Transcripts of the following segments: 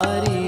Hari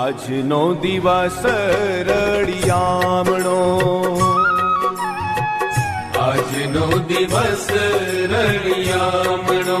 આજનો દિવસ રડિયામણો આજનો દિવસ રળિયામણો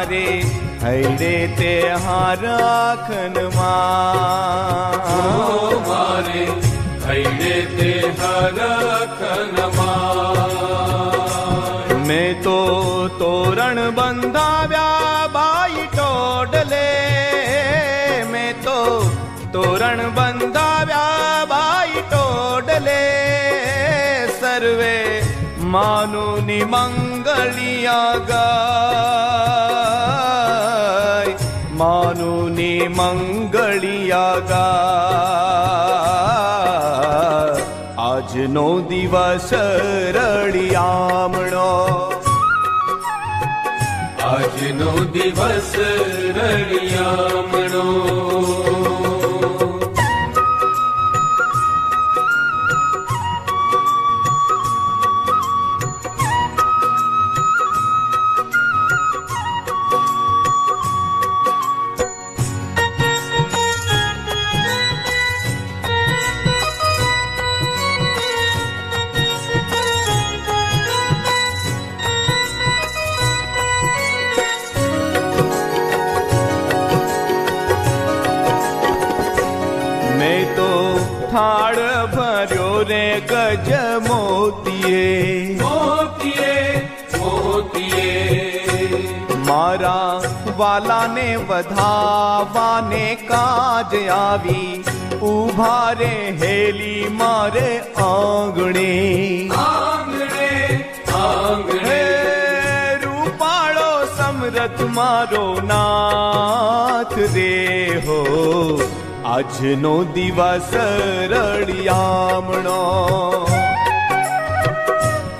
મારે હૈડે તે હારાખનમાં મારે થઈને તે હરખનમાં મેં તો તોરણ બંધાવ્યા બાઈ ટોડલે. મેં તો તોરણ બંધાવ્યા બાઈ ટોડલે. સર્વે માનુની મંગળિયા ગાય માનું ની મંગળિયા આજનો દિવસ રળિયામણો આજનો દિવસ રળિયામણો રે ગજ મોતીએ. મોતીએ મોતીએ. મારા વાલાને વધાવાને કાજ આવી. ઊભા રે હેલી મારે આંગણે. આંગણે આંગણે. રૂપાળો સમરથ મારો નાથ રે હો આજનો દિવસ રળિયામણો.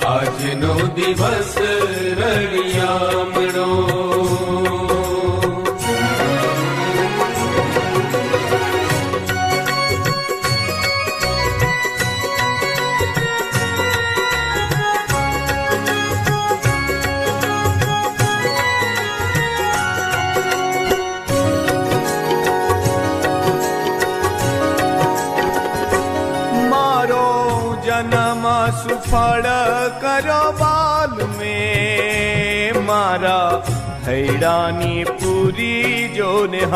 આજનો દિવસ રળિયામણો. જન્મ સુફળ કરો બાલ મેં મારા હૈડાની પૂરી જો નિહાર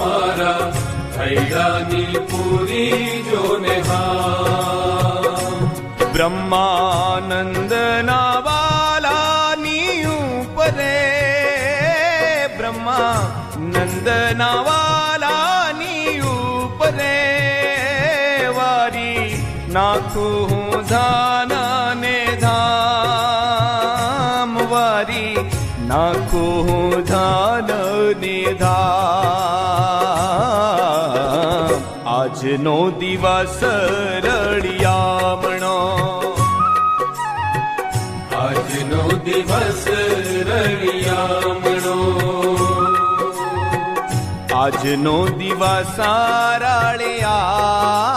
મારા હૈડાની પૂરી જોને હા બ્રહ્માનંદના નાખું હું ધાન ને ધામ વારી નાખું હું ધાન ને ધામ આજનો દિવસ રળિયામણો આજનો દિવસ રળિયામણો આજનો દિવસ રળિયામણો રે